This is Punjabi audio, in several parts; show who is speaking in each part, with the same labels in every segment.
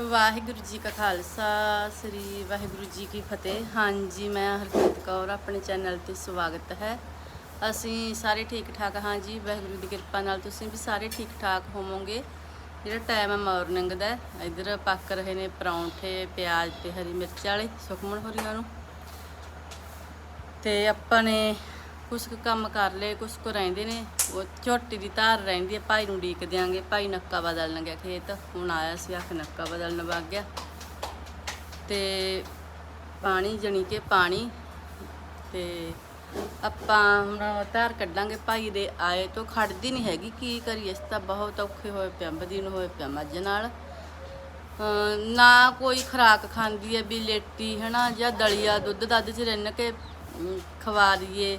Speaker 1: ਵਾਹਿਗੁਰੂ ਜੀ ਕਾ ਖਾਲਸਾ, ਸ੍ਰੀ ਵਾਹਿਗੁਰੂ ਜੀ ਕੀ ਫਤਿਹ। ਹਾਂਜੀ, ਮੈਂ ਹਰਪ੍ਰੀਤ ਕੌਰ, ਆਪਣੇ ਚੈਨਲ ਤੇ ਸਵਾਗਤ ਹੈ। ਅਸੀਂ ਸਾਰੇ ਠੀਕ ਠਾਕ ਹਾਂ ਜੀ। ਵਾਹਿਗੁਰੂ ਦੀ ਕਿਰਪਾ ਨਾਲ ਤੁਸੀਂ ਵੀ ਸਾਰੇ ਠੀਕ ਠਾਕ ਹੋਵੋਗੇ। ਜਿਹੜਾ ਟਾਈਮ ਹੈ ਮਾਰਨਿੰਗ ਦਾ ਹੈ। ਇੱਧਰ ਪੱਕ ਰਹੇ ਨੇ ਪਰੌਂਠੇ, ਪਿਆਜ਼ ਤੇ ਹਰੀ ਮਿਰਚ ਵਾਲੇ ਸੁਖਮਣ ਹੋਰੀਆਂ ਨੂੰ। ਤੇ ਆਪਾਂ ਨੇ ਕੁਛ ਕੁ ਕੰਮ ਕਰ ਲਏ, ਕੁਛ ਕੁ ਰਹਿੰਦੇ ਨੇ। ਉਹ ਝੋਟੀ ਦੀ ਧਾਰ ਰਹਿੰਦੀ ਹੈ ਭਾਈ ਨੂੰ ਡੀਕ ਦਿਆਂਗੇ। ਭਾਈ ਨੱਕਾ ਬਦਲਣ ਗਿਆ ਖੇਤ, ਹੁਣ ਆਇਆ ਸੀ, ਆਖ ਨੱਕਾ ਬਦਲਣ ਵਗ ਗਿਆ। ਤੇ ਪਾਣੀ ਜਣੀ ਕਿ ਪਾਣੀ, ਤੇ ਆਪਾਂ ਹੁਣ ਧਾਰ ਕੱਢਾਂਗੇ। ਭਾਈ ਦੇ ਆਏ ਤੋਂ ਖੜਦੀ ਨਹੀਂ ਹੈਗੀ, ਕੀ ਕਰੀਏ? ਇਸ ਤਾਂ ਬਹੁਤ ਔਖੇ ਹੋਏ ਪਿਆ ਬਦੀਨ ਹੋਏ ਪਿਆ ਮੱਝ ਨਾਲ। ਨਾ ਕੋਈ ਖੁਰਾਕ ਖਾਂਦੀ ਹੈ ਵੀ ਲੇਟੀ, ਹਨਾ, ਜਾਂ ਦਲੀਆ ਦੁੱਧ, ਦੱਧ ਚ ਰਿੰਨ ਕੇ ਖਵਾ ਦਈਏ।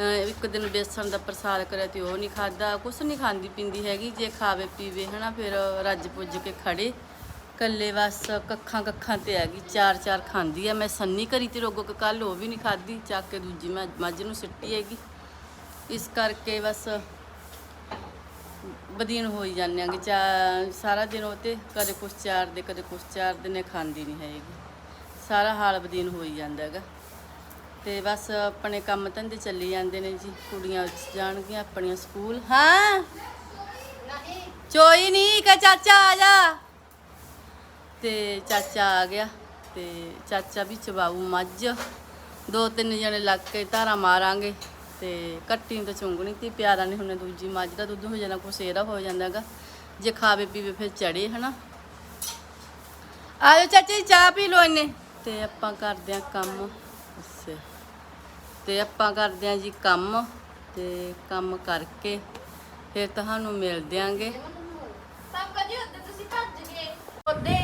Speaker 1: ਇੱਕ ਦਿਨ ਬੇਸਣ ਦਾ ਪ੍ਰਸਾਦ ਕਰਿਆ ਤੇ ਉਹ ਨਹੀਂ ਖਾਦਾ, ਕੁਛ ਨਹੀਂ ਖਾਂਦੀ ਪਿੰਦੀ ਹੈਗੀ, ਜੇ ਖਾਵੇ ਪੀਵੇ, ਹਨਾ, ਫਿਰ ਰੱਜ ਪੁੱਜ ਕੇ ਖੜੇ। ਕੱਲੇ ਬਸ ਕੱਖਾਂ ਕੱਖਾਂ ਤੇ ਹੈਗੀ, ਚਾਰ ਚਾਰ ਖਾਂਦੀ ਆ। ਮੈਂ ਸੰਨੀ ਕਰੀ ਤੇ ਰੋਗੋ ਕੱਲ ਉਹ ਵੀ ਨਹੀਂ ਖਾਦੀ ਚੱਕ ਕੇ ਦੂਜੀ ਮੈਂ ਮੱਝ ਨੂੰ ਸਿੱਟੀ ਹੈਗੀ। ਇਸ ਕਰਕੇ ਬਸ ਬਦੀਨ ਹੋਈ ਜਾਂਦੇ ਆਂਗੇ ਚਾ, ਸਾਰਾ ਦਿਨ ਉਹ ਤੇ ਕਦੇ ਕੁਛ ਚਾਰ ਦੇ, ਕਦੇ ਕੁਛ ਚਾਰ ਦੇ ਨੇ ਖਾਂਦੀ ਨਹੀਂ ਹੈਗੀ। ਸਾਰਾ ਹਾਲ ਬਦੀਨ ਹੋਈ ਜਾਂਦਾ ਹੈਗਾ। ਤੇ ਬਸ ਆਪਣੇ ਕੰਮ ਧੰਦੇ ਚੱਲੀ ਜਾਂਦੇ ਨੇ ਜੀ। ਕੁੜੀਆਂ ਜਾਣਗੀਆਂ, ਆਪਣੀਆਂ ਸਕੂਲ। ਹਾਂ। ਚੋਈ ਨਹੀਂ ਕਹ ਚਾਚਾ ਆ ਜਾ। ਤੇ ਚਾਚਾ ਆ ਗਿਆ ਤੇ ਚਾਚਾ ਵੀ ਚਬਾਊ ਮੱਝ। ਦੋ ਤਿੰਨ ਜਣੇ ਲੱਗ ਕੇ ਧਾਰਾਂ ਮਾਰਾਂਗੇ ਤੇ ਕੱਟੀ ਤਾਂ ਚੁੰਗਣੀ ਤੇ, ਪਿਆਰਾ ਨਹੀਂ ਹੁੰਨੇ ਦੂਜੀ ਮੱਝ ਦਾ ਦੁੱਧ ਹੋ ਜਾਣਾ ਕੁਛ ਇਹਦਾ ਹੋ ਜਾਂਦਾਗਾ ਜੇ ਖਾਵੇ ਪੀਵੇ ਫਿਰ ਚੜੇ, ਹਨਾ। ਆਜੋ ਚਾਚਾ ਜੀ ਚਾਹ ਪੀ ਲੋ ਇਹਨੇ ਤੇ ਆਪਾਂ ਕਰਦੇ ਆ ਕੰਮ। ਤੇ ਆਪਾਂ ਕਰਦੇ ਆ ਜੀ ਕੰਮ ਤੇ ਕੰਮ ਕਰਕੇ ਫਿਰ ਤੁਹਾਨੂੰ ਮਿਲ ਦਿਆਂਗੇ।
Speaker 2: ਪਾਪਾ ਜੀ ਉੱਤੇ ਤੁਸੀਂ ਭੱਜ ਗਏ ਉਹਦੇ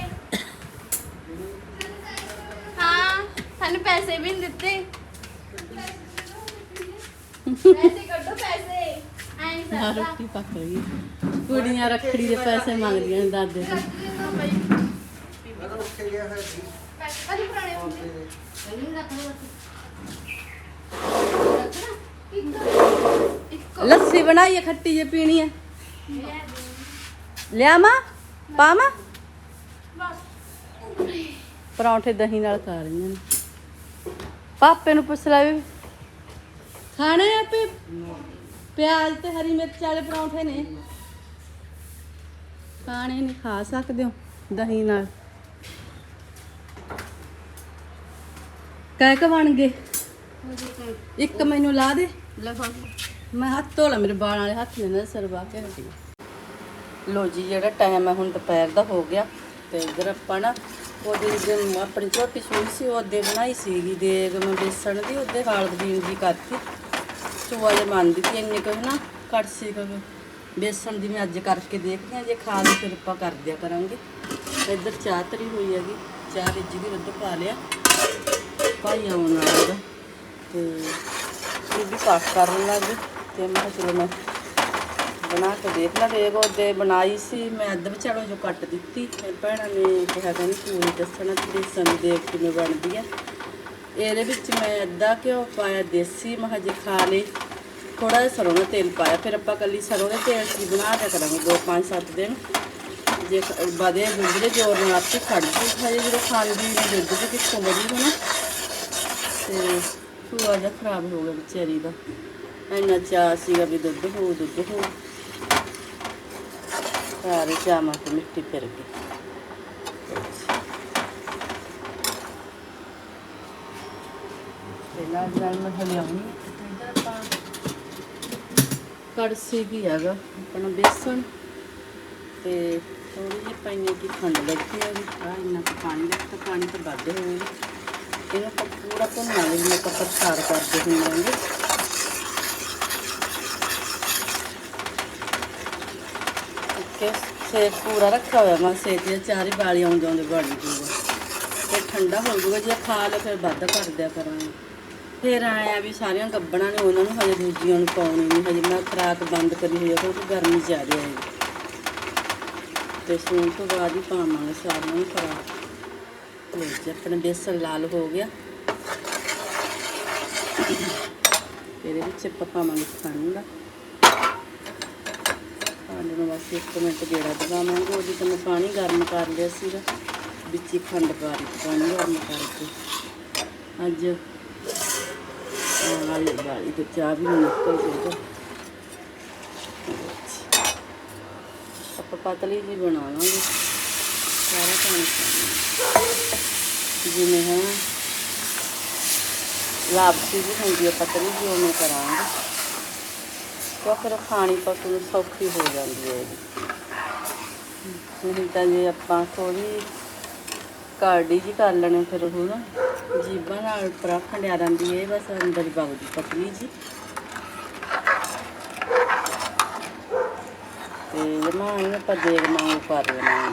Speaker 2: ਹਾਂ ਸਾਨੂੰ ਪੈਸੇ ਵੀ ਨਹੀਂ ਦਿੱਤੇ। ਪੈਸੇ ਕੱਢੋ ਪੈਸੇ ਐਂ
Speaker 1: ਆ
Speaker 2: ਸਰਦਾ
Speaker 1: ਰੋਟੀ ਪੱਕ ਰਹੀ ਹੈ। ਕੁੜੀਆਂ ਰੱਖੜੀ ਦੇ ਪੈਸੇ ਮੰਗਦੀਆਂ ਨੇ ਦਾਦੇ ਤੋਂ।
Speaker 3: ਮੈਂ ਤਾਂ ਉੱਥੇ ਗਿਆ ਹੋਇਆ ਸੀ
Speaker 2: ਅਜੀ ਪੁਰਾਣੇ ਹੁੰਦੇ।
Speaker 1: ਲੱਸੀ ਬਣਾਈ ਹੈ ਖੱਟੀ ਜੇ ਪੀਣੀ ਹੈ ਮਾ ਪਾਵਾਂ ਪਰੌਂਠੇ ਦਹੀਂ ਨਾਲ ਖਾ ਰਹੀਆਂ ਨੇ। ਪਾਪੇ ਨੂੰ ਪੁੱਛ ਲੈ ਵੀ, ਖਾਣੇ ਆ ਪੇ? ਪਿਆਜ਼ ਤੇ ਹਰੀ ਮਿਰਚ ਵਾਲੇ ਪਰੌਂਠੇ ਨੇ। ਖਾਣੇ ਨਹੀਂ, ਖਾ ਸਕਦੇ ਹੋ ਦਹੀਂ ਨਾਲ। ਕਹਿ ਕੇ ਬਣ ਗਏ? ਇੱਕ ਮੈਨੂੰ ਲਾ ਦੇ। ਮੈਂ ਹੱਥ ਧੋ ਲਾ, ਮੇਰੇ ਬਾਲਾਂ ਵਾਲੇ ਹੱਥ ਨੇ ਨਾ ਸਰਵਾ ਕੇ। ਰੱਖੀ ਲੋ ਜੀ, ਜਿਹੜਾ ਟਾਈਮ ਹੈ ਹੁਣ ਦੁਪਹਿਰ ਦਾ ਹੋ ਗਿਆ ਤੇ ਇਧਰ ਆਪਾਂ ਨਾ ਉਹਦੀ ਜਿਹੜੀ ਆਪਣੀ ਛੋਟੀ ਸੂਈ ਸੀ, ਉਹ ਉਹਦੇ ਬਣਾਈ ਸੀਗੀ। ਦੇਗ ਮੈਂ ਬੇਸਣ ਦੀ, ਉਹਦੇ ਹਾਲ ਬਦੀਨ ਦੀ ਕਰਤੀ। ਚੋਆ ਜੇ ਮੰਨਦੀ ਸੀ ਇੰਨੇ ਕੁ ਨਾ ਕੱਟ ਸੀ ਕੁ। ਬੇਸਣ ਦੀ ਮੈਂ ਅੱਜ ਕਰਕੇ ਦੇਖਦੀ ਹਾਂ, ਜੇ ਖਾ ਲਈ ਫਿਰ ਆਪਾਂ ਕਰ ਦਿਆ ਕਰਾਂਗੇ। ਇੱਧਰ ਚਾਹ ਤਰੀ ਹੋਈ ਹੈਗੀ, ਚਾਹ ਰਿੱਝੀ ਦੀ ਦੁੱਧ ਪਾ ਲਿਆ। ਭਾਈ ਆਉਣ ਵਾਲਾ ਹੈਗਾ ਤੇ ਇਹ ਵੀ ਪਾਸ ਕਰਨ ਲੱਗ ਗਈ ਤੇ ਮੈਂ ਕਿਹਾ ਚਲੋ ਮੈਂ ਬਣਾ ਕੇ ਦੇਖ ਲਾ ਵੇਗ ਉਹਦੇ ਬਣਾਈ ਸੀ, ਮੈਂ ਅੱਧ ਵਿਚਾਲੋ ਜੋ ਕੱਟ ਦਿੱਤੀ। ਫਿਰ ਭੈਣਾਂ ਨੇ ਕਿਹਾ ਕਹਿੰਦੀ ਪੂਰੀ ਦੱਸਣਾ ਤੇ ਬੇਸਣ ਦੀ ਕਿਵੇਂ ਬਣਦੀ ਆ। ਇਹਦੇ ਵਿੱਚ ਮੈਂ ਅੱਧਾ ਘਿਓ ਪਾਇਆ, ਦੇਸੀ, ਮੈਂ ਹਜੇ ਖਾ ਲਈ ਥੋੜਾ ਜਿਹਾ ਸਰੋਂ ਦਾ ਤੇਲ ਪਾਇਆ। ਫਿਰ ਆਪਾਂ ਕੱਲੀ ਸਰੋਂ ਦੇ ਤੇਲ 'ਚ ਬਣਾ ਦਿਆ ਕਰਾਂਗੇ, ਦੋ, ਪੰਜ, ਸੱਤ ਦਿਨ। ਜੇ ਖ- ਵਧੇ ਗੁੰਦਰੇ ਜੋਰ ਨਾਲ ਆਪੇ ਖੜ ਜੂ ਹਜੇ ਜਦੋਂ ਖਾਂਦੀ ਨੇ ਦੁੱਧ ਦੀ ਕਿੱਥੋਂ ਵਧੀ ਹੋਣਾ। ਤੇ ਸੂਆ ਜਿਹਾ ਖਰਾਬ ਹੋ ਗਿਆ ਵਿਚਾਰੀ ਦਾ। ਇੰਨਾ ਚਾਅ ਸੀਗਾ ਵੀ ਦੁੱਧ ਹੋ ਦੁੱਧ ਹੋ। ਸਾਰੇ ਚਾਵਾਂ ਤੇ ਮਿੱਟੀ ਫਿਰ ਗਈ। ਮੈਂ ਹਲਿਆਉਣੀ। ਆਪਾਂ ਕੜਸੀ ਵੀ ਹੈਗਾ ਆਪਣਾ ਬੇਸਣ ਤੇ ਥੋੜੀ ਜਿਹੀ ਪਾਈਆਂ ਦੀ ਖੰਡ ਲੱਗੀ ਹੈ ਆ ਇੰਨਾ ਪਾਣੀ ਲੱਗਾ ਪਾਣੀ ਤਾਂ ਵੱਧ ਹੋਊਗਾ। ਇਹਨੂੰ ਭੁੰਨਾ ਲਈ ਜਿਵੇਂ ਆਪਾਂ ਪ੍ਰਸਾਰ ਕਰਦੇ ਹੁੰਦੇ ਕਿ ਸੇਕ ਪੂਰਾ ਰੱਖਿਆ ਹੋਇਆ ਮੈਂ ਸੇਕ ਦੀਆਂ ਚਾਰ ਹੀ ਬਾਲੀ ਆਉਂਦੇ ਆਉਂਦੇ ਬਣ ਜੂਗਾ। ਤੇ ਠੰਡਾ ਹੋ ਜੂਗਾ, ਜੇ ਖਾ ਲਓ ਫਿਰ ਵੱਧ ਕਰ ਦਿਆ ਕਰਾਂਗੇ। ਫਿਰ ਆਇਆ ਵੀ ਸਾਰੀਆਂ ਗੱਬਣਾ ਨੇ ਉਹਨਾਂ ਨੂੰ ਹਜੇ ਦੂਜੀਆਂ ਨੂੰ ਪਾਉਣੀ ਨਹੀਂ, ਹਜੇ ਮੈਂ ਖਰਾਕ ਬੰਦ ਕਰੀ ਹੋਈ ਹੈ ਕਿਉਂਕਿ ਗਰਮੀ ਜ਼ਿਆਦਾ ਹੈ ਤੇ ਸੂਣ ਤੋਂ ਬਾਅਦ ਹੀ ਪਾਵਾਂਗੇ ਸਾਰਿਆਂ ਨੂੰ ਖਰਾਕ। ਲੈ ਜੀ, ਆਪਣਾ ਲਾਲ ਹੋ ਗਿਆ। ਇਹਦੇ ਵਿੱਚ ਆਪਾਂ ਪਾਵਾਂਗੇ ਖੰਡ ਖੰਡ ਨੂੰ ਬਸ ਇੱਕ ਮਿੰਟ ਗੇੜਾ ਦਵਾਵਾਂਗੇ ਉਹਦੇ ਤਾਂ ਮੈਂ ਪਾਣੀ ਗਰਮ ਕਰ ਲਿਆ ਸੀਗਾ ਵਿੱਚ ਹੀ ਖੰਡ ਪਾ ਦਿੱਤੀ ਪਾਣੀ ਗਰਮ ਕਰਕੇ ਅੱਜ ਵਾਲੀ ਵਾਲੀ ਤੇ ਚਾਹ ਵੀ ਨਿਕਲ ਗਈ ਆਪਾਂ ਪਤਲੀ ਜੀ ਬਣਾਵਾਂਗੇ ਸਾਰਾ ਪਾਣੀ ਜਿਵੇਂ ਹੈ ਲਾਪਸੀ ਵੀ ਹੁੰਦੀ ਹੈ ਪਤਲੀ ਜੀ ਉਹਨੂੰ ਕਰਾਂਗੇ। ਕਿਉਂ ਫਿਰ ਖਾਣੀ ਪਸ਼ੂ ਨੂੰ ਸੌਖੀ ਹੋ ਜਾਂਦੀ ਹੈ ਨਹੀਂ ਤਾਂ ਜੇ ਆਪਾਂ ਥੋੜੀ ਕਾਰਡੀ ਜੀ ਕਰ ਲੈਣੇ ਫਿਰ ਉਹ ਨਾ ਜੀਬਾਂ ਨਾਲ ਪਰਾ ਖੰਡਿਆ ਰਹਿੰਦੀ ਹੈ ਇਹ ਬਸ ਅੰਦਰ ਹੀ ਵਗਦੀ ਪਤਲੀ ਜੀ। ਤੇ ਜਮਾ ਇਹਨੂੰ ਆਪਾਂ ਦੇਗ ਵਾਂਗੂ ਕਰ ਲੈਣਾ।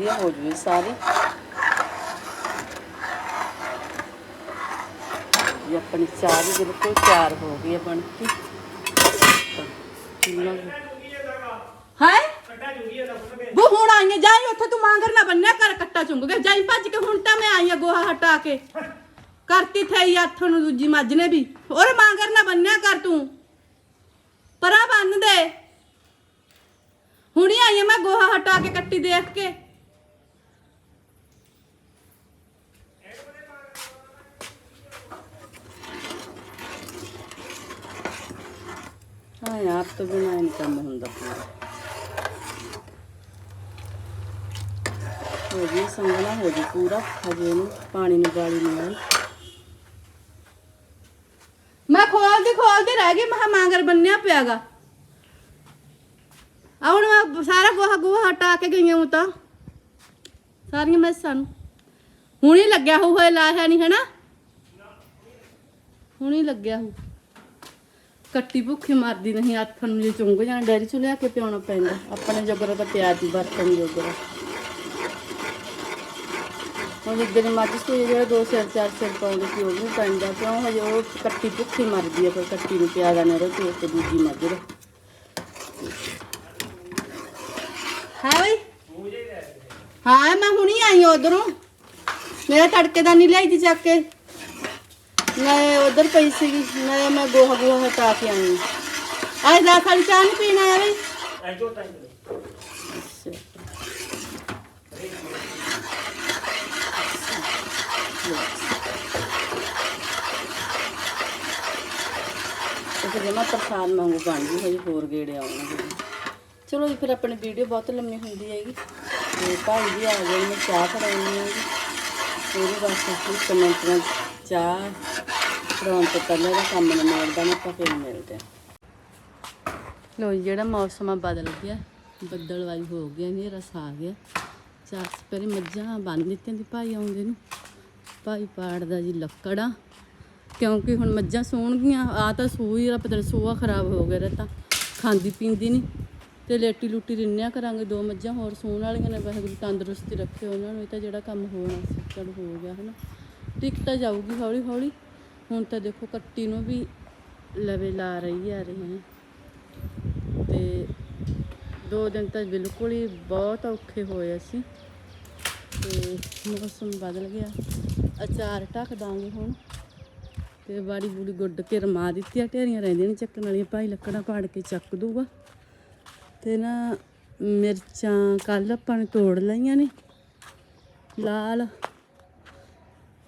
Speaker 1: ਵਧੀਆ ਹੋ ਜੂਗੀ ਸਾਰੀ। ਇਹ ਆਪਣੀ ਚਾਹ ਵੀ ਬਿਲਕੁਲ ਤਿਆਰ ਹੋ ਗਈ ਹੈ ਬਣ ਕੇ ਹੈ? ਉਹ ਹੁਣ ਆਈਆਂ ਜਾਈ ਉੱਥੇ ਤੂੰ ਮਾਂਗਰ ਨਾ ਬੰਨਿਆ ਕਰ, ਕੱਟਾ ਚੁੰਗ ਕੇ। ਜਾਈ ਭੱਜ ਕੇ ਹੁਣ ਤਾਂ ਮੈਂ ਆਈ ਆ ਗੋਹਾ ਹਟਾ ਕੇ। ਕਰਤੀ ਥਈ ਹੱਥ ਨੂੰ ਦੂਜੀ ਮੱਝ ਨੇ ਵੀ। ਔਰ ਮਾਂਗਰ ਨਾ ਬੰਨਿਆ ਕਰ ਤੂੰ। ਪਰਾਂ ਬੰਨ ਦੇ। ਹੁਣੀ ਆਈ ਆ ਮੈਂ ਗੋਹਾ ਹਟਾ ਕੇ ਕੱਟੀ ਦੇਖ ਕੇ। ਹਾਂ ਆਪ ਤੋਂ ਬਿਨਾਂ ਨਹੀਂ ਹੁੰਦਾ ਪੂਰਾ। ਹੋ ਜੀ ਸੰਗਣਾ ਹੋ ਜੀ ਪੂਰਾ, ਹਜੇ ਇਹਨੂੰ ਪਾਣੀ ਨੂੰ ਗਾਲੀ ਨਹੀਂ ਆਈ। ਮੈਂ ਖੋਲਦੀ ਖੋਲਦੀ ਰਹਿ ਗਈ, ਮੈਂ ਮਾਂਗਰ ਬੰਨਿਆ ਪਿਆਗਾ। ਆ ਹੁਣ ਮੈਂ ਸਾਰਾ ਗੋਹਾ ਗੋਹਾ ਹਟਾ ਕੇ ਗਈਆਂ ਹੂੰ ਤਾਂ। ਸਾਰੀਆਂ ਮੈਸਾਂ ਨੂੰ। ਹੁਣ ਹੀ ਲੱਗਿਆ ਹੋਊ ਹੋਏ ਲਾਇਆ ਨਹੀਂ ਹੈਨਾ ਹੁਣ ਹੀ ਲੱਗਿਆ ਹੋਊ। ਕੱਟੀ ਭੁੱਖੀ ਮਰਦੀ ਨਹੀਂ, ਹੱਥ ਨੂੰ ਜੇ ਚੁੰਗ ਜਾਣਾ ਡੈਰੀ ਚ ਲਿਆ ਕੇ ਪਿਆਉਣਾ ਪੈਂਦਾ। ਆਪਣੇ ਜੋਗਰਾ ਤਾਂ ਪਿਆਰ ਬਰਤਨ ਜੋਗਰਾ। ਹੁਣ ਜਿੱਦਣ ਮੱਝ ਸੂਈ ਜਿਹੜਾ ਦੋ ਸਿਰ, ਚਾਰ ਸਿਰ ਪਾਉਂਦੇ ਸੀ, ਉਹ ਵੀ ਪੈਂਦਾ। ਕਿਉਂ? ਹਜੇ ਉਹ ਕੱਟੀ ਭੁੱਖੀ ਮਰਦੀ ਆ, ਫਿਰ ਕੱਟੀ ਨੂੰ ਪਿਆਦਾ ਨਾ ਰੋ ਤੇ ਦੂਜੀ ਮੱਝ ਦਾ। ਹੈ ਬਈ। ਹਾਂ, ਮੈਂ ਹੁਣੀ ਆਈ ਉਧਰੋਂ। ਮੇਰਾ ਤੜਕੇ ਦਾ ਨਹੀਂ ਲਿਆਈ ਸੀ ਚੱਕ ਕੇ। ਮੈਂ ਉਧਰ ਪਈ ਸੀਗੀ, ਮੈਂ ਮੈਂ ਗੋਹਾ ਗੋਹਾ ਹਟਾ ਕੇ ਆਈ ਅੱਜ ਦਾ ਖਾਲੀ ਚਾਹ ਨਹੀਂ ਪੀਣਾ ਹੈ ਬਈ? ਇਹ ਜਮਾ ਪ੍ਰਸਾਦ ਵਾਂਗੂ ਬਣ ਗਈ, ਹਜੇ ਹੋਰ ਗੇੜੇ ਆਉਣਗੇ। ਚਲੋ ਜੀ, ਫਿਰ ਆਪਣੀ ਵੀਡੀਓ ਬਹੁਤ ਲੰਮੀ ਹੁੰਦੀ ਹੈਗੀ। ਤੇ ਭਾਈ ਜੀ ਆ ਗਏ ਨੇ ਚਾਹ ਫੜਾਉਣੀ ਜੀ ਉਹਦੇ ਵਾਸਤੇ ਫਿਰ ਕਮੈਂਟ ਨਾਲ ਚਾਹ ਕਰਾਉਣ ਤੋਂ ਪਹਿਲਾਂ ਦਾ ਕੰਮ ਨਾ ਨਾ ਆਪਾਂ ਫਿਰ ਮਿਲਦੇ ਹਾਂ। ਲੋ ਜਿਹੜਾ ਮੌਸਮ ਆ ਬਦਲ ਗਿਆ ਬੱਦਲਵਾਈ ਹੋ ਗਿਆ ਹਨੇਰਾ ਸਾ ਆ ਗਿਆ। ਚਾਰ ਸਪਰੇ ਮੱਝਾਂ ਬੰਨ ਦਿੱਤੀਆਂ ਦੀ ਭਾਈ ਆਉਂਦੇ ਨੂੰ। ਭਾਈ ਪਾੜਦਾ ਜੀ ਲੱਕੜਾਂ ਕਿਉਂਕਿ ਹੁਣ ਮੱਝਾਂ ਸੂਣਗੀਆਂ, ਆ ਤਾਂ ਸੂਈ ਆ ਪਤਾ ਸੂਆ ਖਰਾਬ ਹੋ ਗਿਆ ਰ ਤਾਂ ਖਾਂਦੀ ਪੀਂਦੀ ਨਹੀਂ। ਤੇ ਲੇਟੀ ਲੂਟੀ ਰਿੰਨਿਆ ਕਰਾਂਗੇ ਦੋ ਮੱਝਾਂ, ਹੋਰ ਸੂਣ ਵਾਲੀਆਂ ਨੇ, ਵਾਹਿਗੁਰੂ ਤੰਦਰੁਸਤੀ ਰੱਖੇ ਉਹਨਾਂ ਨੂੰ, ਇਹ ਤਾਂ ਜਿਹੜਾ ਕੰਮ ਹੋਣਾ ਸੀ, ਚਲ ਹੋ ਗਿਆ, ਹਨਾ। ਟਿਕਟਾ ਜਾਊਗੀ ਹੌਲੀ ਹੌਲੀ ਹੁਣ ਤਾਂ ਦੇਖੋ ਕੱਟੀ ਨੂੰ ਵੀ ਲਵੇ ਲਾ ਰਹੀ ਆ ਰਹੀ ਹੈ। ਤੇ ਦੋ ਦਿਨ ਤਾਂ ਬਿਲਕੁਲ ਹੀ ਬਹੁਤ ਔਖੇ ਹੋਏ ਅਸੀਂ। ਤੇ ਮੌਸਮ ਬਦਲ ਗਿਆ। ਅਚਾਰ ਢੱਕ ਦਾਂਗੇ ਹੁਣ। ਤੇ ਬਾੜੀ ਬੂੜੀ ਗੁੱਡ ਕੇ ਰਮਾ ਦਿੱਤੀ ਆ। ਢੇਰੀਆਂ ਰਹਿੰਦੀਆਂ ਨੇ ਚੱਕਣ ਵਾਲੀਆਂ। ਭਾਈ ਲੱਕੜਾਂ ਪਾੜ ਕੇ ਚੱਕ ਦੂਗਾ ਤੇ ਨਾ ਮਿਰਚਾਂ ਕੱਲ ਆਪਾਂ ਨੇ ਤੋੜ ਲਈਆਂ ਨੇ। ਲਾਲ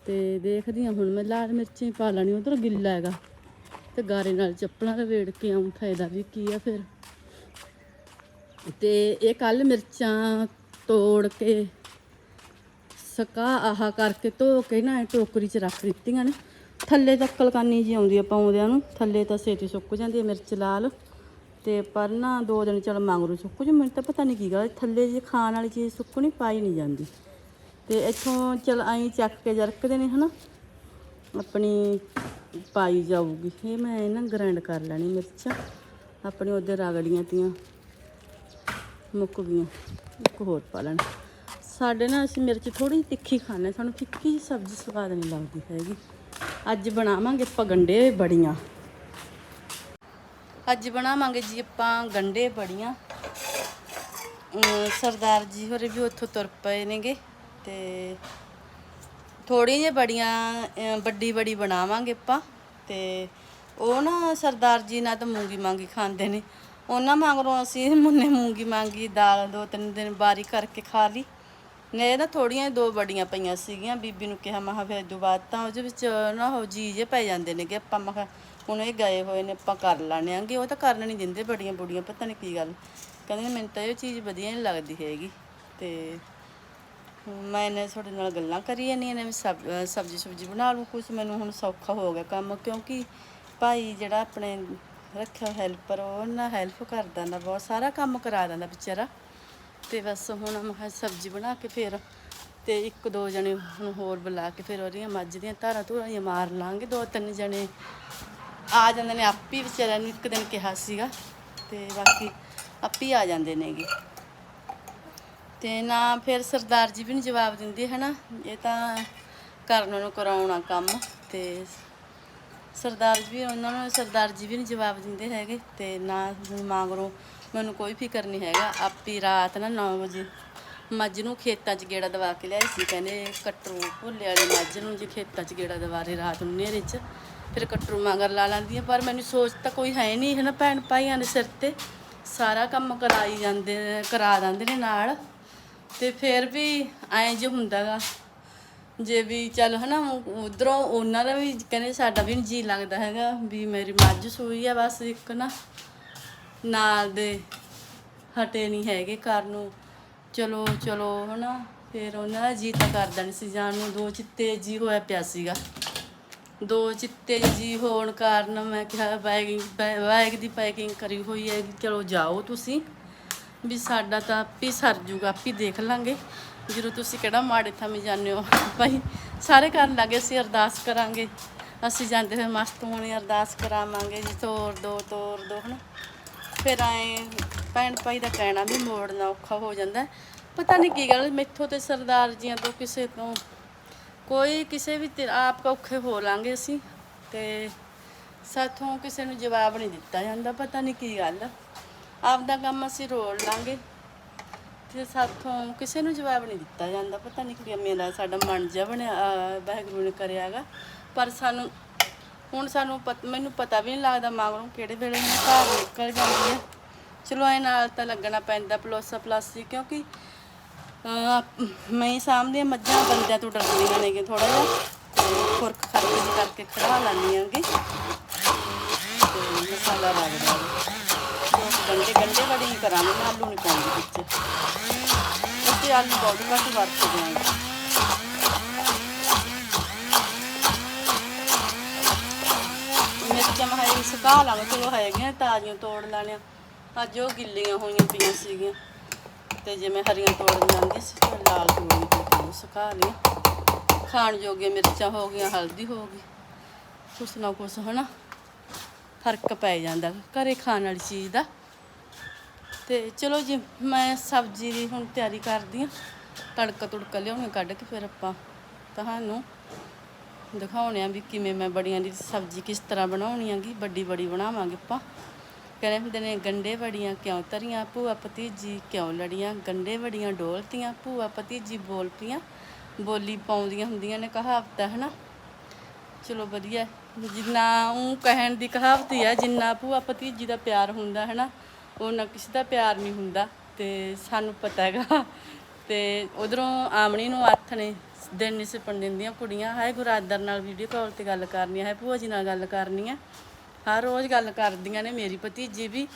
Speaker 1: ਤੇ ਦੇਖਦੀ ਹਾਂ ਹੁਣ ਮੈਂ ਲਾਲ ਮਿਰਚਾਂ ਪਾ ਲੈਣੀ ਉਧਰ ਗਿੱਲਾ ਹੈਗਾ। ਤੇ ਗਾਰੇ ਨਾਲ ਚੱਪਲਾਂ ਦਾ ਵੇੜ ਕੇ ਆਉਂ ਫਾਇਦਾ ਵੀ ਕੀ ਆ ਫਿਰ। ਤੇ ਇਹ ਕੱਲ ਮਿਰਚਾਂ ਤੋੜ ਕੇ ਸਕਾ ਆਹਾ ਕਰਕੇ ਧੋ ਕੇ ਨਾ ਟੋਕਰੀ 'ਚ ਰੱਖ ਦਿੱਤੀਆਂ ਨੇ। ਥੱਲੇ ਤਾਂ ਕਲਕਾਨੀ ਜੀ ਆਉਂਦੀ ਆ ਪਾਉਂਦਿਆਂ ਨੂੰ, ਥੱਲੇ ਤਾਂ ਸੇਤੀ ਸੁੱਕ ਜਾਂਦੀ ਹੈ ਮਿਰਚ ਲਾਲ। ਤੇ ਪਰ ਨਾ ਦੋ ਦਿਨ ਚਲ ਮੰਗਰੂ ਸੁੱਕ ਜੂ, ਮੈਨੂੰ ਤਾਂ ਪਤਾ ਨਹੀਂ ਕੀ ਗੱਲ ਥੱਲੇ ਜੇ ਖਾਣ ਵਾਲੀ ਚੀਜ਼ ਸੁੱਕਣੀ ਪਾਈ ਨਹੀਂ ਜਾਂਦੀ। ਤੇ ਇੱਥੋਂ ਚਲ ਆਈ ਚੱਕ ਕੇ ਜਰਕਦੇ ਨੇ, ਹਨਾ? ਆਪਣੀ ਪਾਈ ਜਾਊਗੀ। ਇਹ ਮੈਂ ਨਾ ਗ੍ਰਾਈਂਡ ਕਰ ਲੈਣੀ ਮਿਰਚਾਂ। ਆਪਣੀ ਉਹਦੇ ਰਗੜੀਆਂ ਤੀਆਂ ਮੁੱਕ ਗਈਆਂ। ਇੱਕ ਹੋਰ ਪਾ ਲੈਣਾ। ਸਾਡੇ ਨਾ ਅਸੀਂ ਮਿਰਚ ਥੋੜੀ ਤਿੱਖੀ ਖਾਂਦੇ ਸਾਨੂੰ ਫਿੱਕੀ ਜਿਹੀ ਸਬਜ਼ੀ ਸਵਾਦ ਨਹੀਂ ਲੱਗਦੀ ਹੈਗੀ। ਅੱਜ ਬਣਾਵਾਂਗੇ ਆਪਾਂ ਗੰਡੇ ਬੜੀਆਂ। ਅੱਜ ਬਣਾਵਾਂਗੇ ਜੀ ਆਪਾਂ ਗੰਡੇ ਬੜੀਆਂ। ਸਰਦਾਰ ਜੀ ਹੋਰੇ ਵੀ ਉੱਥੋਂ ਤੁਰ ਪਏ ਨੇਗੇ। ਤੇ ਥੋੜੀ ਜਿਹੀ ਬੜੀਆਂ ਅਮ ਵੱਡੀ ਬੜੀ ਬਣਾਵਾਂਗੇ ਆਪਾਂ। ਤੇ ਉਹ ਨਾ ਸਰਦਾਰ ਜੀ ਨਾਲ ਤਾਂ ਮੂੰਗੀ ਮਾਂਗੀ ਖਾਂਦੇ ਨੇ। ਉਹਨਾਂ ਮਗਰੋਂ ਅਸੀਂ ਮੁੰਨੇ ਮੂੰਗੀ ਮਾਂਗੀ, ਦਾਲ ਦੋ ਤਿੰਨ ਦਿਨ ਬਾਰੀ ਕਰਕੇ ਖਾ ਲਈ। ਨੇ ਨਾ ਥੋੜੀਆਂ ਦੋ ਬੜੀਆਂ ਪਈਆਂ ਸੀਗੀਆਂ। ਬੀਬੀ ਨੂੰ ਕਿਹਾ, ਮੈਂ ਫਿਰ ਤੋਂ ਬਾਅਦ ਤਾਂ ਉਹਦੇ ਵਿੱਚ ਨਾ ਉਹ ਜੀ ਜੇ ਪੈ ਜਾਂਦੇ ਨੇਗੇ ਆਪਾਂ। ਮੈਂ ਹੁਣ ਇਹ ਗਏ ਹੋਏ ਨੇ, ਆਪਾਂ ਕਰ ਲਾਣੇ ਆਂਗੇ। ਉਹ ਤਾਂ ਕਰਨ ਨਹੀਂ ਦਿੰਦੇ ਬੜੀਆਂ ਬੁੜੀਆਂ ਪਤਾ ਨਹੀਂ ਕੀ ਗੱਲ। ਕਹਿੰਦੇ, ਮੈਨੂੰ ਤਾਂ ਇਹ ਚੀਜ਼ ਵਧੀਆ ਨਹੀਂ ਲੱਗਦੀ ਹੈਗੀ। ਤੇ ਮੈਂ ਨੇ ਤੁਹਾਡੇ ਨਾਲ ਗੱਲਾਂ ਕਰੀ ਜਾਂਦੀਆਂ ਨੇ ਵੀ ਸਬ- ਸਬਜ਼ੀ ਸੁਬਜੀ ਬਣਾ ਲੂੰ ਕੁਛ, ਮੈਨੂੰ ਹੁਣ ਸੌਖਾ ਹੋ ਗਿਆ ਕੰਮ, ਕਿਉਂਕਿ ਭਾਈ ਜਿਹੜਾ ਆਪਣੇ ਰੱਖਿਆ ਹੈਲਪਰ ਉਹ ਨਾ ਹੈਲਪ ਕਰ ਦਿੰਦਾ ਬਹੁਤ ਸਾਰਾ ਕੰਮ ਕਰਾ ਦਿੰਦਾ ਵਿਚਾਰਾ। ਤੇ ਬਸ ਹੁਣ ਮੈਂ ਸਬਜ਼ੀ ਬਣਾ ਕੇ ਫਿਰ ਤੇ ਇੱਕ ਦੋ ਜਣੇ ਹੁਣ ਹੋਰ ਬੁਲਾ ਕੇ ਫਿਰ ਉਹਦੀਆਂ ਮੱਝ ਦੀਆਂ ਧਾਰਾਂ ਧੂਰਾਂ ਮਾਰ ਲਾਂਗੇ, ਦੋ ਤਿੰਨ ਜਣੇ ਆ ਜਾਂਦੇ ਨੇ, ਆਪੀ ਵਿਚਾਰਿਆਂ ਨੂੰ ਇੱਕ ਦਿਨ ਕਿਹਾ ਸੀਗਾ, ਤੇ ਬਾਕੀ ਆਪੀ ਆ ਜਾਂਦੇ ਨੇਗੇ। ਤੇ ਨਾ ਫਿਰ ਸਰਦਾਰ ਜੀ ਵੀ ਨਹੀਂ ਜਵਾਬ ਦਿੰਦੇ, ਹਨਾ? ਇਹ ਤਾਂ ਕਰਨ ਨੂੰ ਕਰਾਉਣਾ ਕੰਮ ਤੇ ਸਰਦਾਰ ਜੀ ਵੀ, ਉਹਨਾਂ ਨੂੰ ਸਰਦਾਰ ਜੀ ਵੀ ਨਹੀਂ ਜਵਾਬ ਦਿੰਦੇ ਹੈਗੇ ਤੇ ਨਾ ਮੰਗਰੋਂ ਮੈਨੂੰ ਕੋਈ ਫਿਕਰ ਨਹੀਂ ਹੈਗਾ। ਆਪੀ ਰਾਤ ਨਾ 9 ਵਜੇ ਮੱਝ ਨੂੰ ਖੇਤਾਂ 'ਚ ਗੇੜਾ ਦਵਾ ਕੇ ਲਿਆਈ ਸੀ, ਕਹਿੰਦੇ ਕਟਰੂ ਭੁੱਲੇ ਵਾਲੀ ਮੱਝ ਨੂੰ ਜੇ ਖੇਤਾਂ 'ਚ ਗੇੜਾ ਦਵਾਰੇ ਰਾਤ ਨੂੰ ਨੇਰੇ 'ਚ, ਫਿਰ ਕਟਰੂ ਮਗਰ ਲਾ ਲੈਂਦੀ ਆ ਪਰ ਮੈਨੂੰ ਸੋਚ ਤਾਂ ਕੋਈ ਹੈ ਨਹੀਂ ਹੈ ਨਾ ਭੈਣ ਭਾਈਆਂ ਦੇ ਸਿਰ ਤੇ। ਸਾਰਾ ਕੰਮ ਕਰਾਈ ਜਾਂਦੇ, ਕਰਾ ਦਿੰਦੇ ਨੇ ਨਾਲ। ਤੇ ਫਿਰ ਵੀ ਐਂ ਜੇ ਹੁੰਦਾਗਾ ਜੇ ਵੀ ਚੱਲ ਹਨਾ, ਉਧਰੋਂ ਉਹਨਾਂ ਦਾ ਵੀ ਕਹਿੰਦੇ ਸਾਡਾ ਵੀ ਨੀ ਜੀ ਲੱਗਦਾ ਹੈਗਾ ਵੀ ਮੇਰੀ ਮੱਝ ਸੂਈ ਆ ਬਸ ਇੱਕ ਨਾ। ਨਾਲ ਦੇ ਹਟੇ ਨਹੀਂ ਹੈਗੇ ਘਰ ਨੂੰ। ਚਲੋ ਚਲੋ ਹਨਾ, ਫਿਰ ਉਹਨਾਂ ਦਾ ਜੀ ਤਾਂ ਕਰਦਾ ਨਹੀਂ ਸੀ ਜਾਣ ਨੂੰ। ਦੋ ਚਿੱਤੇ ਜੀ ਹੋਇਆ ਪਿਆ ਸੀਗਾ। ਦੋ ਚਿੱਤੇ ਜੀ ਹੋਣ ਕਾਰਨ ਮੈਂ ਕਿਹਾ, ਬੈਗ ਬੈਗ ਦੀ ਪੈਕਿੰਗ ਕਰੀ ਹੋਈ ਹੈ, ਚਲੋ ਜਾਓ ਤੁਸੀਂ। ਵੀ ਸਾਡਾ ਤਾਂ ਆਪੀ ਸਰ ਜੂਗਾ, ਆਪੀ ਦੇਖ ਲਾਂਗੇ। ਜਦੋਂ ਤੁਸੀਂ ਕਿਹੜਾ ਮਾੜੇ ਥਾਂ ਜਾਂਦੇ ਹੋ। ਭਾਈ, ਸਾਰੇ ਕਰਨ ਲੱਗੇ ਅਸੀਂ ਅਰਦਾਸ ਕਰਾਂਗੇ। ਅਸੀਂ ਜਾਂਦੇ ਹੋਏ ਮਸਤ ਹੋਣੀ ਅਰਦਾਸ ਕਰਾਵਾਂਗੇ ਜੀ, ਤੋਰ ਦੋ ਤੋਰ ਦੋ, ਹਨਾ। ਫਿਰ ਆਏ ਭੈਣ ਭਾਈ ਦਾ ਕਹਿਣਾ ਵੀ ਮੋੜਨਾ ਔਖਾ ਹੋ ਜਾਂਦਾ ਪਤਾ ਨਹੀਂ ਕੀ ਗੱਲ, ਮੈਥੋਂ ਤੇ ਸਰਦਾਰ ਜੀਆਂ ਤੋਂ ਕਿਸੇ ਤੋਂ ਕੋਈ ਕਿਸੇ ਵੀ ਆਪ ਔਖੇ ਹੋ ਲਾਂਗੇ ਅਸੀਂ। ਤੇ ਸਾਥੋਂ ਕਿਸੇ ਨੂੰ ਜਵਾਬ ਨਹੀਂ ਦਿੱਤਾ ਜਾਂਦਾ, ਪਤਾ ਨਹੀਂ ਕੀ ਗੱਲ ਆਪਦਾ ਕੰਮ ਅਸੀਂ ਰੋਲ ਲਾਂਗੇ। ਤੇ ਸਾਥੋਂ ਕਿਸੇ ਨੂੰ ਜਵਾਬ ਨਹੀਂ ਦਿੱਤਾ ਜਾਂਦਾ। ਪਤਾ ਨਹੀਂ ਕਿ ਮੇਰਾ ਸਾਡਾ ਮਨ ਜਿਹਾ ਬਣਿਆ ਵਾਹਿਗੁਰੂ ਨੇ ਕਰਿਆਗਾ। ਪਰ ਸਾਨੂੰ, ਹੁਣ ਸਾਨੂੰ ਪਤ- ਮੈਨੂੰ ਪਤਾ ਵੀ ਨਹੀਂ ਲੱਗਦਾ ਮਗਰੋਂ ਕਿਹੜੇ ਵੇਲੇ ਮੈਨੂੰ ਘਰ ਨਿਕਲ ਜਾਂਦੀ ਹੈ ਚਲੋ, ਐ ਨਾਲ ਤਾਂ ਲੱਗਣਾ ਪੈਂਦਾ ਪਲੋਸਾ ਪਲਾਸੀ ਕਿਉਂਕਿ ਮੈਂ ਹੀ ਸਾਹਮਣੇ ਮੱਝਾਂ ਬੰਦਿਆਂ ਤੋਂ ਡਰਦੀਆਂ ਨੇ ਨੇਗੇ ਥੋੜਾ ਜਿਹਾ। ਤੇ ਖੁਰਕ ਖਰਚ ਕਰਕੇ ਖੜਾ ਲੈਂਦੀ ਆਂਗੀ ਤੇ ਮਸਾਲਾ ਲੱਗਦਾ। ਗੰਡੇ ਗੰਡੇ ਬੜੀ ਕਰਾਂਗੇ, ਮੈਂ ਆਲੂ ਨਹੀਂ ਪਾਉਂਦੀ ਵਿੱਚ। ਅਸੀਂ ਆਲੂ ਬਹੁਤ ਘੱਟ ਵਰਤਦੇ ਹਾਂ ਮਿਰਚਾਂ ਮਹਾਈ ਸੁਕਾ ਲਾਂਗੇ ਚਲੋ ਹੈਗੀਆਂ ਤਾਜ਼ੀਆਂ ਤੋੜ ਲੈਣੀਆਂ। ਅੱਜ ਉਹ ਗਿੱਲੀਆਂ ਹੋਈਆਂ ਪਈਆਂ ਸੀਗੀਆਂ। ਤੇ ਜਿਵੇਂ ਹਰੀਆਂ ਤੋੜ ਜਾਂਦੀ ਸੀ ਤੇ ਲਾਲ ਤੋੜੀ ਤੇ ਸੁਕਾ ਲਈ। ਖਾਣ ਜੋਗੇ ਮਿਰਚਾਂ ਹੋ ਗਈਆਂ, ਹਲਦੀ ਹੋ ਗਈ। ਕੁਛ ਨਾ ਕੁਛ, ਹਨਾ? ਫ਼ਰਕ ਪੈ ਜਾਂਦਾ, ਘਰੇ ਖਾਣ ਵਾਲੀ ਚੀਜ਼ ਦਾ। ਤੇ ਚਲੋ ਜੀ, ਮੈਂ ਸਬਜ਼ੀ ਦੀ ਹੁਣ ਤਿਆਰੀ ਕਰਦੀ ਆ ਤੜਕਾ ਤੁੜਕਾ ਲਿਆਉਣੀ ਕੱਢ ਕੇ ਫਿਰ ਆਪਾਂ ਤੁਹਾਨੂੰ ਦਿਖਾਉਣੇ ਆ ਵੀ ਕਿਵੇਂ ਮੈਂ ਬੜੀਆਂ ਦੀ ਸਬਜ਼ੀ ਕਿਸ ਤਰ੍ਹਾਂ ਬਣਾਉਣੀ ਆਂਗੀ ਵੱਡੀ ਬੜੀ ਬਣਾਵਾਂਗੇ ਆਪਾਂ। ਕਹਿੰਦੇ ਹੁੰਦੇ ਨੇ ਗੰਡੇ ਬੜੀਆਂ ਕਿਉਂ ਤਰੀਆਂ ਭੂਆ ਭਤੀਜੀ ਕਿਉਂ ਲੜੀਆਂ? ਗੰਡੇ ਬੜੀਆਂ ਡੋਲਤੀਆਂ, ਭੂਆ ਭਤੀਜੀ ਬੋਲ ਪਈਆਂ ਬੋਲੀ ਪਾਉਂਦੀਆਂ ਹੁੰਦੀਆਂ ਨੇ ਕਹਾਵਤਾਂ ਹੈ ਹਨਾ? ਚਲੋ ਵਧੀਆ, ਜਿੰਨਾ ਉਹ ਕਹਿਣ ਦੀ ਕਹਾਵਤ ਹੀ ਆ, ਜਿੰਨਾ ਭੂਆ ਭਤੀਜੀ ਦਾ ਪਿਆਰ ਹੁੰਦਾ ਹੈ ਨਾ ਉਹਨਾਂ ਕਿਸੇ ਦਾ ਪਿਆਰ ਨਹੀਂ ਹੁੰਦਾ ਤੇ ਸਾਨੂੰ ਪਤਾ ਹੈਗਾ। ਤੇ ਉਧਰੋਂ ਆਮਣੀ ਨੂੰ ਹੱਥ ਨੇ ਦਿਨ ਨਹੀਂ ਸਿਪਣ ਦਿੰਦੀਆਂ ਕੁੜੀਆਂ। ਹਾਏ ਗੁਰਾਦਰ ਨਾਲ ਵੀਡੀਓ ਕਾਲ ਤੇ ਗੱਲ ਕਰਨੀ ਹੈ ਭੂਆ ਜੀ ਨਾਲ ਗੱਲ ਕਰਨੀ ਹੈ ਹਰ ਰੋਜ਼ ਗੱਲ ਕਰਦੀਆਂ ਨੇ ਮੇਰੀ ਭਤੀਜੀ ਵੀ।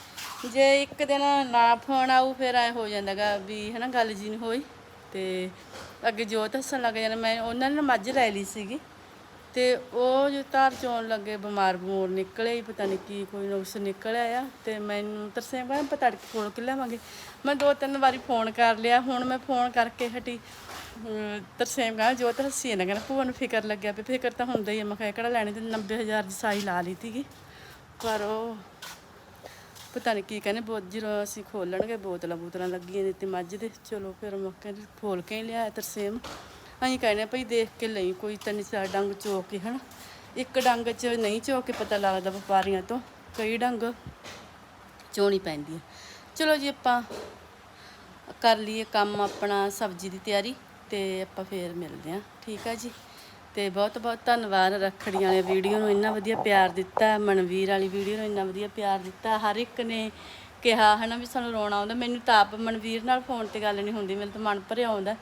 Speaker 1: ਜੇ ਇੱਕ ਦਿਨ ਨਾ ਫੋਨ ਆਊ ਫਿਰ ਐ ਹੋ ਜਾਂਦਾਗਾ ਵੀ ਹਨਾ ਗੱਲ ਜੀ ਨਹੀਂ ਹੋਈ। ਤੇ ਅੱਗੇ ਜੋਤ ਹੱਸਣ ਲੱਗ ਜਾਂਦਾ। ਮੈਂ ਉਹਨਾਂ ਨੇ ਮੱਝ ਲੈ ਲਈ ਸੀਗੀ। ਤੇ ਉਹ ਜੋ ਧਾਰ ਚੋਣ ਲੱਗੇ, ਬਿਮਾਰ ਬਮੂਰ ਨਿਕਲੇ ਹੀ, ਪਤਾ ਨਹੀਂ ਕੀ, ਕੋਈ ਨੁਕਸ ਨਿਕਲਿਆ ਆ। ਤੇ ਮੈਨੂੰ ਤਰਸੇ ਮੈਂ ਆਪਾਂ ਤੜਕੇ ਕੋਲ ਕਿ ਲਿਆਵਾਂਗੇ ਮੈਂ ਦੋ ਤਿੰਨ ਵਾਰੀ ਫੋਨ ਕਰ ਲਿਆ। ਹੁਣ ਮੈਂ ਫੋਨ ਕਰਕੇ ਹਟੀ। ਤਰਸੇਮ ਕਹਿੰਦਾ, ਜੋ ਤਾਂ ਹੱਸੀ ਨਾ ਕਹਿੰਦਾ, ਭੂਆ ਨੂੰ ਫਿਕਰ ਲੱਗਿਆ ਵੀ ਫਿਕਰ ਤਾਂ ਹੁੰਦਾ ਹੀ ਆ। ਮੈਂ ਕਿਹਾ ਕਿਹੜਾ ਲੈਣੀ ਤੇ 90000 ਦੀ ਸਾਈ ਲਾ ਲਈ ਤੀਗੀ ਪਰ ਉਹ ਪਤਾ ਨਹੀਂ ਕੀ ਕਹਿੰਦੇ, ਬਹੁਤ ਜਦੋਂ ਅਸੀਂ ਖੋਲਣਗੇ, ਬੋਤਲਾਂ ਬੋਤਲਾਂ ਲੱਗੀਆਂ ਨੇ ਤੇ ਮੱਝ ਦੇ। ਚਲੋ ਫਿਰ ਮੈਂ ਕਹਿੰਦੀ ਖੋਲ ਕੇ ਹੀ ਲਿਆ ਤਰਸੇਮ। ਅਸੀਂ ਕਹਿੰਦੇ ਆ ਭਈ ਦੇਖ ਕੇ ਲਈ ਕੋਈ ਤਿੰਨ ਚਾਰ ਡੰਗ ਚੋ ਕੇ, ਹਨਾ? ਇੱਕ ਡੰਗ 'ਚ ਨਹੀਂ ਚੋ ਕੇ ਪਤਾ ਲੱਗਦਾ ਵਪਾਰੀਆਂ ਤੋਂ, ਕਈ ਡੰਗ ਚੋਣੀ ਪੈਂਦੀ ਹੈ ਚਲੋ ਜੀ ਆਪਾਂ ਕਰ ਲਈਏ ਕੰਮ ਆਪਣਾ ਸਬਜ਼ੀ ਦੀ ਤਿਆਰੀ ਤੇ ਆਪਾਂ ਫੇਰ ਮਿਲਦੇ ਹਾਂ, ਠੀਕ ਆ ਜੀ? ਤੇ ਬਹੁਤ ਬਹੁਤ ਧੰਨਵਾਦ ਰੱਖੜੀਆਂ ਵਾਲੇ ਵੀਡੀਓ ਨੂੰ ਇੰਨਾ ਵਧੀਆ ਪਿਆਰ ਦਿੱਤਾ, ਮਨਵੀਰ ਵਾਲੀ ਵੀਡੀਓ ਨੂੰ ਇੰਨਾ ਵਧੀਆ ਪਿਆਰ ਦਿੱਤਾ। ਹਰ ਇੱਕ ਨੇ ਕਿਹਾ, ਹਨਾ, ਵੀ ਸਾਨੂੰ ਰੋਣਾ ਆਉਂਦਾ। ਮੈਨੂੰ ਤਾਂ ਆਪ ਮਨਵੀਰ ਨਾਲ ਫੋਨ ਤੇ ਗੱਲ ਨਹੀਂ ਹੁੰਦੀ ਮੇਰੇ ਤਾਂ ਮਨ ਭਰਿਆ ਆਉਂਦਾ।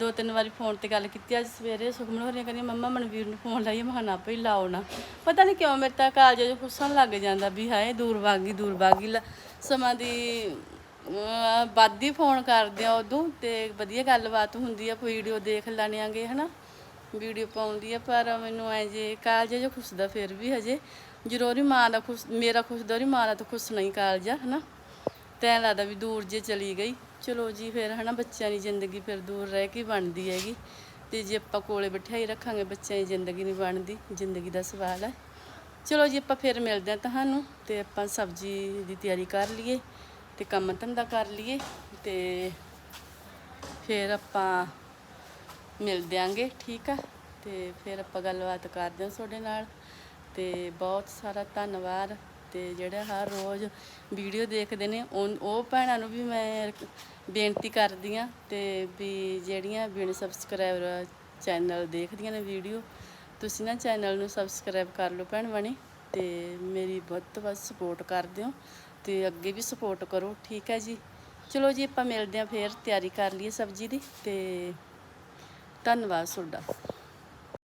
Speaker 1: ਦੋ ਤਿੰਨ ਵਾਰੀ ਫੋਨ ਤੇ ਗੱਲ ਕੀਤੀ, ਅੱਜ ਸਵੇਰੇ ਸੁਖਮਨ ਹੋਰੀਆਂ ਕਹਿੰਦੀਆਂ, ਮੰਮਾ, ਮਨਵੀਰ ਨੂੰ ਫੋਨ ਲਾਈਏ, ਮੈਂ ਨਾ ਭਈ, ਲਾਓ ਨਾ। ਪਤਾ ਨਹੀਂ ਕਿਉਂ ਮੇਰੇ ਤਾਂ ਕਾਲਜ ਜੋ ਖੁੱਸਣ ਲੱਗ ਜਾਂਦਾ ਵੀ, ਹਾਏ, ਦੂਰ ਵਾਗੀ ਦੂਰ ਵਾਗੀ ਲ- ਸਮਾਂ ਦੀ, ਅਹ ਵੱਧ ਹੀ ਫੋਨ ਕਰਦੇ ਆ ਉਦੋਂ ਤੇ ਵਧੀਆ ਗੱਲਬਾਤ ਹੁੰਦੀ ਆ ਵੀਡੀਓ ਦੇਖ ਲੈਣਾਂਗੇ ਹਨਾ? ਵੀਡੀਓ ਪਾਉਂਦੀ ਆ, ਪਰ ਮੈਨੂੰ ਐ ਜੇ ਕਾਲਜ ਜੋ ਖੁੱਸਦਾ ਫਿਰ ਵੀ ਹਜੇ। ਜ਼ਰੂਰੀ ਮਾਂ ਦਾ ਖੁਸ਼, ਮੇਰਾ ਖੁਸ਼ਦਾ, ਉਹਦੀ ਮਾਂ ਦਾ ਤਾਂ ਖੁਸ਼ ਨਹੀਂ ਕਾਲਜਾ ਹਨਾ? ਤੈਂ ਲੱਗਦਾ ਵੀ ਦੂਰ ਜੇ ਚਲੀ ਗਈ। ਚਲੋ ਜੀ, ਫਿਰ ਹਨਾ ਬੱਚਿਆਂ ਦੀ ਜ਼ਿੰਦਗੀ ਫਿਰ ਦੂਰ ਰਹਿ ਕੇ ਬਣਦੀ ਹੈਗੀ। ਤੇ ਜੇ ਆਪਾਂ ਕੋਲੇ ਬਿਠਾਈ ਰੱਖਾਂਗੇ, ਬੱਚਿਆਂ ਦੀ ਜ਼ਿੰਦਗੀ ਨਹੀਂ ਬਣਦੀ, ਜ਼ਿੰਦਗੀ ਦਾ ਸਵਾਲ ਹੈ। ਚਲੋ ਜੀ, ਆਪਾਂ ਫਿਰ ਮਿਲਦੇ ਹਾਂ ਤੁਹਾਨੂੰ ਤੇ ਆਪਾਂ ਸਬਜ਼ੀ ਦੀ ਤਿਆਰੀ ਕਰ ਲਈਏ ਤੇ ਕੰਮ ਧੰਦਾ ਕਰ ਲਈਏ ਤੇ ਫਿਰ ਆਪਾਂ ਮਿਲ ਦਿਆਂਗੇ ਠੀਕ ਆ? ਤੇ ਫਿਰ ਆਪਾਂ ਗੱਲਬਾਤ ਕਰਦੇ ਹਾਂ ਤੁਹਾਡੇ ਨਾਲ। ਤੇ ਬਹੁਤ ਸਾਰਾ ਧੰਨਵਾਦ। ਤੇ ਜਿਹੜਾ ਹਰ ਰੋਜ਼ ਵੀਡੀਓ ਦੇਖਦੇ ਨੇ ਉਨ- ਉਹ ਭੈਣਾਂ ਨੂੰ ਵੀ ਮੈਂ ਰਿਕ- ਬੇਨਤੀ ਕਰਦੀ ਆ ਤੇ ਵੀ ਜਿਹੜੀਆਂ ਬਿਨ ਸਬਸਕ੍ਰਾਈਬਰ ਚੈਨਲ ਦੇਖਦੀਆਂ ਨੇ ਵੀਡੀਓ, ਤੁਸੀਂ ਨਾ ਚੈਨਲ ਨੂੰ ਸਬਸਕ੍ਰਾਈਬ ਕਰ ਲਓ ਭੈਣ ਬਣੀ ਤੇ ਮੇਰੀ ਵੱਧ ਤੋਂ ਵੱਧ ਸਪੋਰਟ ਕਰ ਦਿਓ ਤੇ ਅੱਗੇ ਵੀ ਸਪੋਰਟ ਕਰੋ, ਠੀਕ ਹੈ ਜੀ? ਚਲੋ ਜੀ, ਆਪਾਂ ਮਿਲਦੇ ਹਾਂ ਫੇਰ, ਤਿਆਰੀ ਕਰ ਲਈਏ ਸਬਜ਼ੀ ਦੀ ਤੇ ਧੰਨਵਾਦ ਤੁਹਾਡਾ।